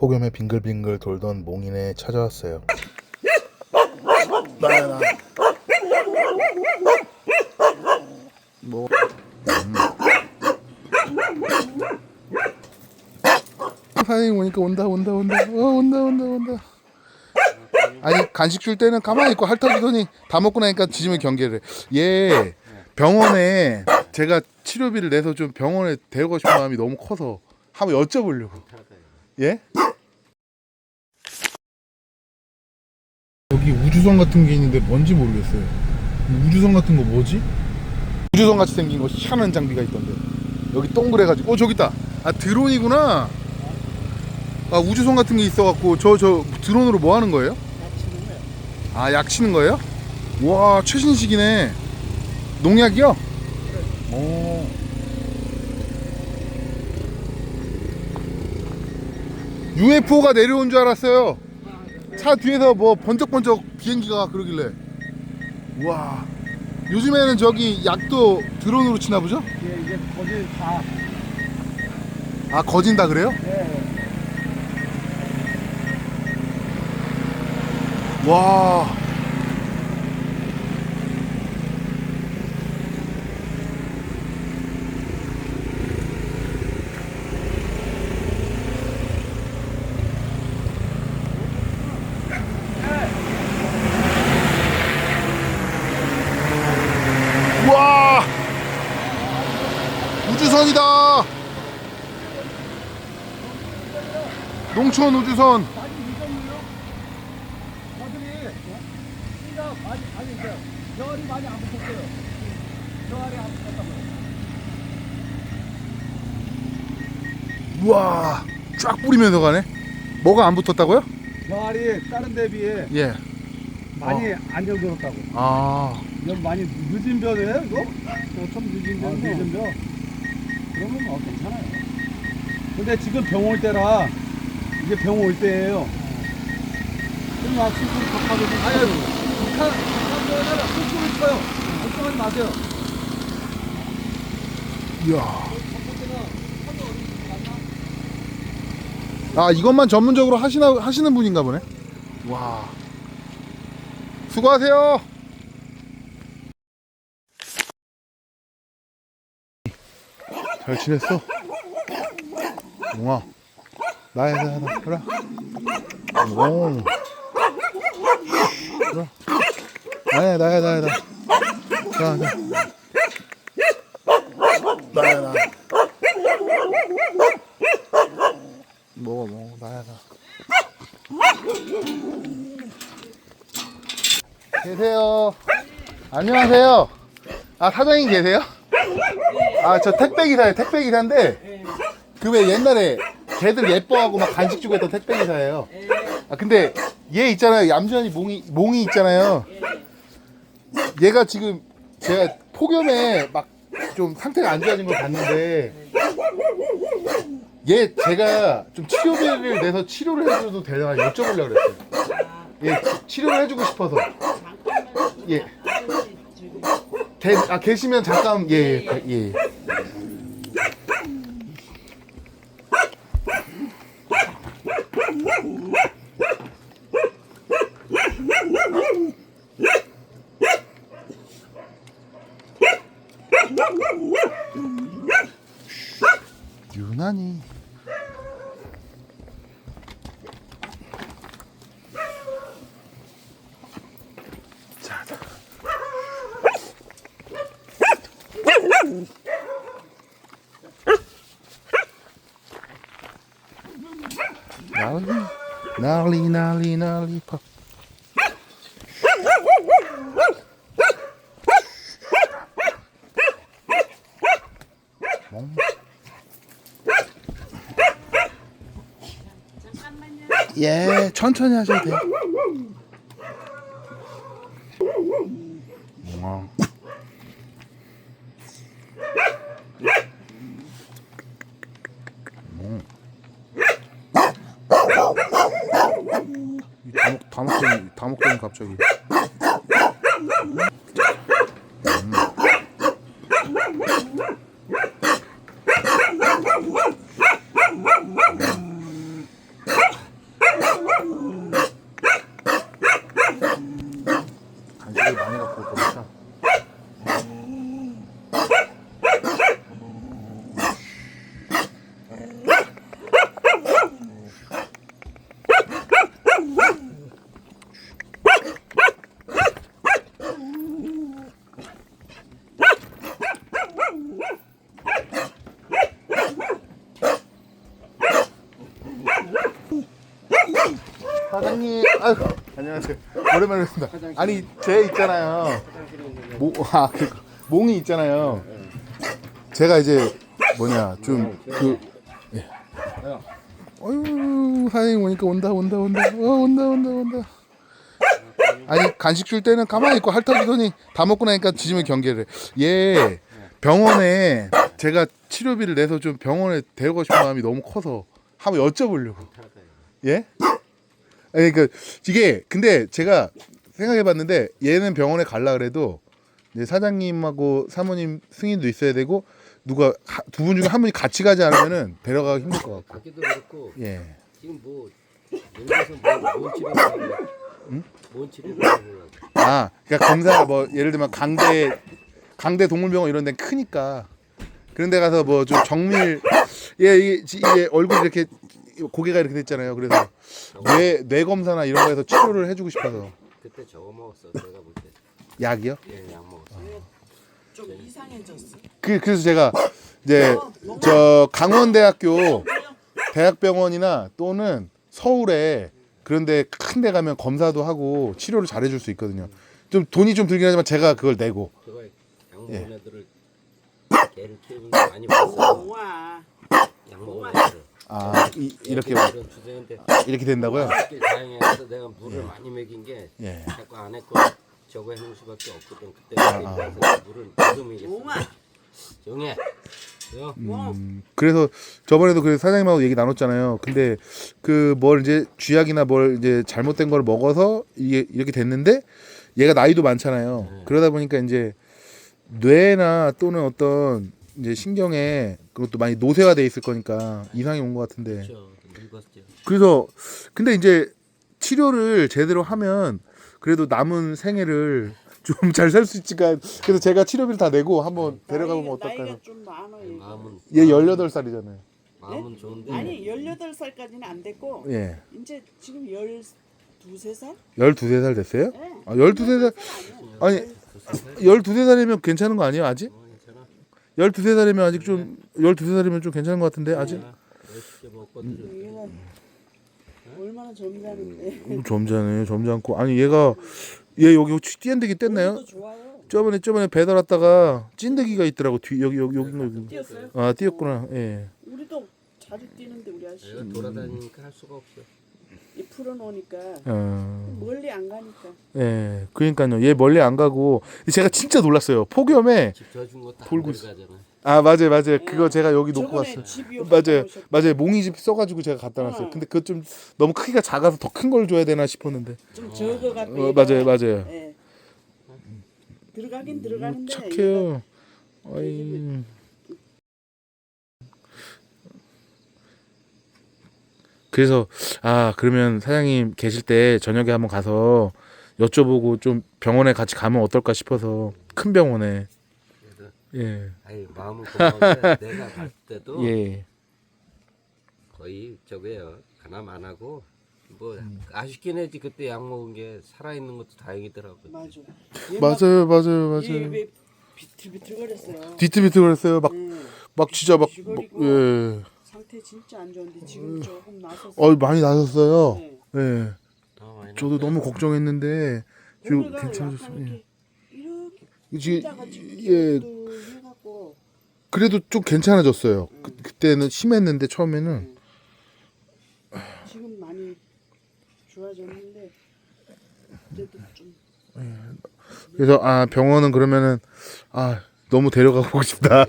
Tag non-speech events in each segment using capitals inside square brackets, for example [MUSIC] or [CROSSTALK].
폭염에 빙글빙글 돌던 몽인에 찾아왔어요. 뭐 사장님 오니까 온다 온다 온다 어 온다 온다 온다 아니 간식 줄 때는 가만히 있고 핥아주더니 다 먹고 나니까 지짐을 경계를 해. 얘 병원에 제가 치료비를 내서 좀 병원에 데려가고 싶은 마음이 너무 커서 한번 여쭤보려고 예? 우주선 같은 게 있는데 뭔지 모르겠어요 이 우주선 같은 거 뭐지? 우주선 같이 생긴 거 희한한 장비가 있던데 여기 동그래가지고 어 저기 있다 아 드론이구나 아 우주선 같은 게 있어갖고 저 저 드론으로 뭐 하는 거예요? 아 약 치는 거예요? 와 최신식이네 농약이요? 오. UFO가 내려온 줄 알았어요 차 뒤에서 뭐 번쩍번쩍 비행기가 그러길래 와 요즘에는 저기 약도 드론으로 치나 보죠? 이게 이게 거기 다아 거진다 그래요? 와. 와. 우주선이다. 농촌 우주선. 거들이 씨가 많이 아니 이제 열이 많이 안 붙었어요. 열이 안 붙었다고요. 우와 쫙 뿌리면서 가네 뭐가 안 붙었다고요? 열이 다른 데 비해 예. 많이 안 열들었다고. 아 이건 많이 늦은 벼예요, 이거? 좀 늦은 벼. 아, 늦은 벼. 그러면 뭐 괜찮아요. 근데 지금 병올 때라 이제 병 올 때예요. 그럼 나 수술 덮어도 아니, 북한. 걱정하지 마세요. 이야 아 이것만 전문적으로 하시나 하시는 분인가 보네 와 수고하세요 잘 지냈어 용아 나야 나야 나 그래. 오 그래. 나야 나야 나야 나 자, 자. 나야 나 먹어 먹어. 나야 나 계세요. 안녕하세요. 아 사장님 계세요? 아 저 택배 기사예요. 택배 기사인데 그 왜 옛날에 걔들 예뻐하고 막 간식 주고 했던 택배 기사예요 아 근데 얘 있잖아요 얌전히 몽이 몽이 있잖아요 얘가 지금 제가 폭염에 막 좀 상태가 안 좋아진 걸 봤는데 얘 제가 좀 치료비를 내서 치료를 해줘도 되나 여쭤보려고 그랬어요. 예, 치료를 해주고 싶어서. 예. 계, 아 계시면 잠깐 예, 예, 예. 유난히 자, 자. 난리 난리 난리 난리 팝 멍. 예, 천천히 하셔도 돼요. 어. 음. 다 먹고 다 먹고 있는 갑자기. 간식을 많이 갖고 오고. 사장님, 아유, 안녕하세요. 오랜만에 뵙습니다. 아니, 제 있잖아요. 모, 아, 그, 몽이 있잖아요. 제가 이제 뭐냐, 좀, 그, 예. 어휴, 사장님 오니까 온다, 온다, 온다, 어, 온다, 온다, 온다. 아니, 간식 줄 때는 가만히 있고 핥아주더니 다 먹고 나니까 지짐을 경계를 해. 얘, 병원에 제가 치료비를 내서 좀 병원에 데려가고 싶은 마음이 너무 커서 한번 여쭤보려고. 예? 아니 그 이게 근데 제가 생각해봤는데 얘는 병원에 갈라 그래도 이제 사장님하고 사모님 승인도 있어야 되고 누가 두 분 중에 한 분이 같이 가지 않으면은 데려가기 힘들 것 같고. 가기도 그렇고 예. 지금 뭐 여기서 뭐뭔 치료를 하는 뭔 거야 아, 그러니까 검사 뭐 예를 들면 강대 강대 동물병원 이런 데는 크니까 그런 데 가서 뭐 좀 정밀 예 이게, 지- 이게 얼굴 이렇게 고개가 이렇게 됐잖아요. 그래서 뇌 뇌 검사나 이런 거에서 치료를 해주고 싶어서 그때 저거 먹었어 내가 볼 때 약이요? 예, 약 먹었어 좀 이상해졌어. 그 그래서 제가 이제 저 강원대학교 대학병원이나 또는 서울에 그런데 큰 데 가면 검사도 하고 치료를 잘 해줄 수 있거든요. 좀 돈이 좀 들긴 하지만 제가 그걸 내고 저거 약 예. 먹은 애들을 개를 키우는 거 많이 봤어 우와. 약 먹은 애들 아 이, 이렇게 이런 주제인데 이렇게 된다고요? 다행해서 내가 물을 많이 먹인 게 예. 자꾸 안에 거 저거 해놓을 수밖에 없거든 그때 그래서 물을 계속 먹였어 우와. 정해 요 음, 그래서 저번에도 그 사장님하고 얘기 나눴잖아요. 근데 그 뭘 이제 쥐약이나 뭘 이제 잘못된 걸 먹어서 이게 이렇게 됐는데 얘가 나이도 많잖아요. 그러다 보니까 이제 뇌나 또는 어떤 이제 신경에 그것도 많이 노쇠화돼 있을 거니까 이상이 온 것 같은데. 저 늙었죠 그래서 근데 이제 치료를 제대로 하면 그래도 남은 생애를 좀 잘 살 수 있지가 그래서 제가 치료비를 다 내고 한번 데려가 보면 나이가- 어떨까요? 나이가 좀 많아 얘가. 마음은 얘 18살이잖아요. 마음은 좋은데 아니 18살까지는 안 됐고 예. 이제 지금 12, 3살? 12, 살 됐어요? 네. 아, 12살 아니 12, 살이면 괜찮은 거 아니에요, 아직? 어, 괜찮아 12, 살이면 아직 좀 12, 살이면 좀 괜찮은 것 같은데 아직? 맛있게 먹거든 얘가 얼마나 점잖은데. 어, 점잖아요, 점잖고. 아니 얘가 얘 여기 혹시 띠엔데기 뗐나요? 좋아요. 저번에 저번에 배달 왔다가 찐득이가 있더라고 뒤 여기 여기 여기 여기. 뛰었어요? 아 띄었구나. 예. 우리도 자주 뛰는데 우리 아저씨 내가 돌아다니니까 할 수가 없어 이 풀어놓으니까 어. 멀리 안 가니까. 예. 그러니까요. 얘 멀리 안 가고 제가 진짜 놀랐어요. 폭염에 집 져준 것도 돌고 안 있어. 가잖아 아 맞아요 맞아요. 그거 제가 여기 놓고 저번에 갔어요. 집 이거 맞아요, 놓으셨- 맞아요. 몽이집 써가지고 제가 갖다 놨어요. 어. 근데 그거 좀 너무 크기가 작아서 더 큰 걸 줘야 되나 싶었는데. 좀 적어 갖고. 어, 맞아요, 맞아요. 예. 들어가긴 들어가는데 얘가 착해요. 아이. 그래서 아 그러면 사장님 계실 때 저녁에 한번 가서 여쭤보고 좀 병원에 같이 가면 어떨까 싶어서 큰 병원에 예 아이 마음은 고마운데 [LAUGHS] 내가 갈 때도 예. 거의 저거예요 하나 안 하고 뭐 음. 아쉽긴 했지 그때 약 먹은 게 살아 있는 것도 다행이더라고 맞아. 맞아요 맞아요 맞아요. 얘왜 비틀비틀거렸어요. 뒤트비트 그랬어요 막 음, 막 진짜 막, 막 비거리고. 예. 상태 진짜 안 좋은데 지금 조금 나서서. 어 많이 나섰어요. 네. 예. 어, 많이 저도. 너무 걱정했는데 지금 오늘가 괜찮으셨어요. 약간 예. 이렇게 이렇게 지금 예뚜 해갖고 그래도 좀 괜찮아졌어요. 그, 그때는 심했는데 처음에는 지금 많이 좋아졌는데 그래도 좀 그래서 아 병원은 그러면은 아 너무 데려가고 싶다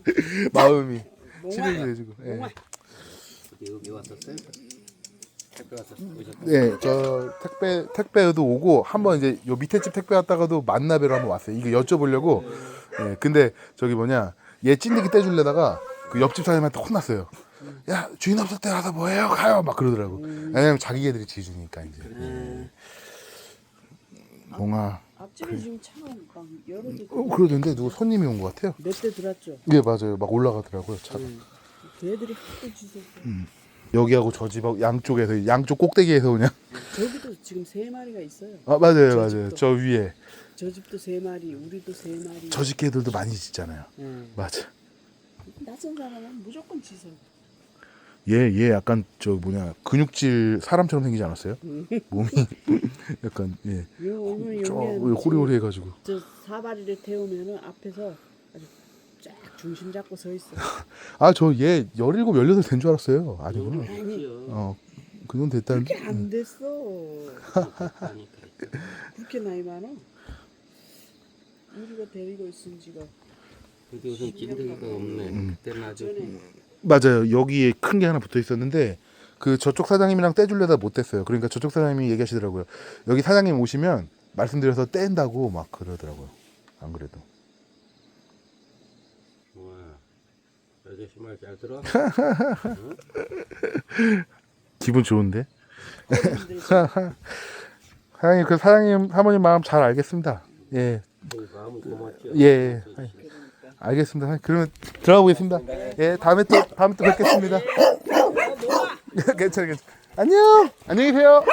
[LAUGHS] 마음이 치료를 해주고 예. 여기 왔었어요? 택배 왔었어 오셨다 네, 저 택배 택배도 오고 한번 이제 요 밑에 집 택배 왔다가도 만나뵈러 한번 왔어요. 이거 여쭤보려고. 예, 근데 저기 뭐냐 얘 찐득이 떼줄래다가 그 옆집 사장님한테 혼났어요. 야 주인 없을 때 가서 뭐해요? 가요 막 그러더라고. 왜냐면 자기 애들이 지주니까 이제. 예. 몽아. 앞집에 지금 차가 막 여러 대 어, 그러던데 누구 손님이 온 것 같아요. 몇 대 들었죠. 예 맞아요. 막 올라가더라고요 차가. 걔들이 하도 짖었어. 여기하고 저 집하고 양쪽에서 양쪽 꼭대기에서 그냥. 저기도 지금 세 마리가 있어요. 아 맞아요 저 맞아요. 집도. 저 위에 저 집도 세 마리, 우리도 세 마리. 저 집 개들도 많이 짖잖아요. 예. 맞아. 낯선 사람은 무조건 짖어. 얘, 얘 약간 저 뭐냐 근육질 사람처럼 생기지 않았어요? [LAUGHS] 몸이 [LAUGHS] 약간 예, 요 여기는 호리호리해가지고. 저 사다리를 태우면은 앞에서 아주 쫙 중심 잡고 서 있어. [LAUGHS] 아 저 얘 열일곱 열여덟 된 줄 알았어요. 아니구나. 그렇지요. 어, 그 정도 됐다는데. 그렇게 안 됐어. 그러니까. 그렇게 나이 많아. 우리가 데리고 있은 지가 근데 요즘 찐득이가 없네. 음. 그때는 아주 전에 맞아요. 여기에 큰 게 하나 붙어 있었는데 그 저쪽 사장님이랑 떼주려다 못 뗐어요. 그러니까 저쪽 사장님이 얘기하시더라고요. 여기 사장님 오시면 말씀드려서 뗀다고 막 그러더라고요. 안 그래도. 와. 아저씨 말 잘 들어? [LAUGHS] 기분 좋은데? [LAUGHS] 사장님 그 사장님 사모님 마음 잘 알겠습니다. 예, 그 마음 고맙죠. 예. 알겠습니다. 그러면 들어가 보겠습니다. 예, 다음에 또 다음에 또 뵙겠습니다. [LAUGHS] 괜찮아, 괜찮아. 안녕. 안녕히 계세요.